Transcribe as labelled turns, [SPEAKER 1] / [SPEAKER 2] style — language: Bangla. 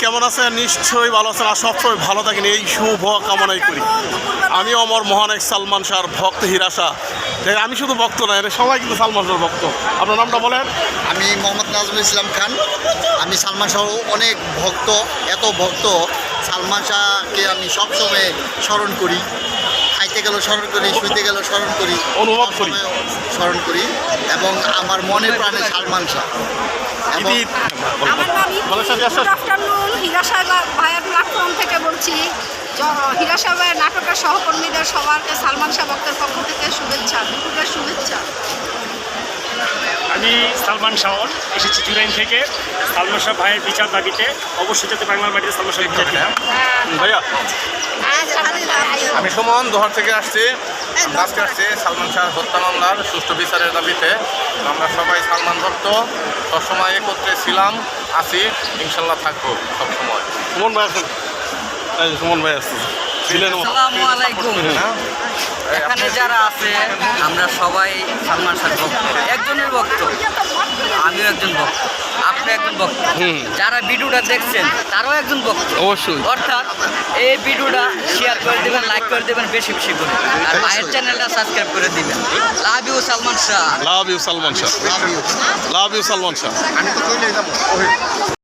[SPEAKER 1] কেমন আছেন? নিশ্চয়ই ভালো আছেন। আর সবসময় ভালো থাকেন। এই শুভ কামনাই করি। আমি অমর মহান এক সালমান শাহর ভক্ত হিরাসা আমি শুধু ভক্ত না এটা সবাই কিন্তু সালমান শাহর ভক্ত। আপনার নামটা বলেন।
[SPEAKER 2] আমি মোহাম্মদ নাজমুল ইসলাম খান। আমি সালমান শাহ অনেক ভক্ত, এত ভক্ত। সালমান শাহকে আমি সবসময় স্মরণ করি। খাইতে গেলেও স্মরণ করি শুইতে গেল স্মরণ করি
[SPEAKER 1] অনুভব করি।
[SPEAKER 2] স্মরণ করি এবং আমার মনে প্রাণে সালমান শাহ
[SPEAKER 3] থেকে বলছি। হিরাশা ভাইয়ের নাটকের সহকর্মীদের সবারকে সালমান শাহ ভক্তের পক্ষ থেকে শুভেচ্ছা দুপুরের শুভেচ্ছা।
[SPEAKER 4] আমি সালমান শাহর এসেছি জুরাইন থেকে। সালমান শাহ ভাইয়ের বিচার দাবিতে অবশ্যই যাতে বাংলার মাটিতে সালমান শাহ বিচার দিলাম
[SPEAKER 1] ভাইয়া
[SPEAKER 5] আমি সুমন দোহার থেকে আসছি। আজকে আসছি সালমান শাহ হত্যা মামলার সুষ্ঠু বিচারের দাবিতে। আমরা সবাই সালমান ভক্ত সবসময় একত্রে ছিলাম আসি ইনশাল্লাহ থাকব সবসময়।
[SPEAKER 1] সুমন ভাই আসেন সুমন ভাই আসছে ছিলেন
[SPEAKER 6] আসসালামু আলাইকুম। এখানে যারা আছে আমরা সবাই সালমান শাহ ভক্ত। একজনের ভক্ত আমিও একজন ভক্ত আপনি একজন ভক্ত। যারা ভিডিওটা দেখছেন তারাও একজন ভক্ত।
[SPEAKER 1] অবশ্যই।
[SPEAKER 6] অর্থাৎ এই ভিডিওটা শেয়ার করে দেবেন লাইক করে দেবেন বেশি বেশি করে। আর ভাইয়ের চ্যানেলটা সাবস্ক্রাইব করে দিবেন। Love you Salman Shah.
[SPEAKER 1] Love you Salman Shah. Love you Salman Shah.
[SPEAKER 2] আমি তো চলে যাব।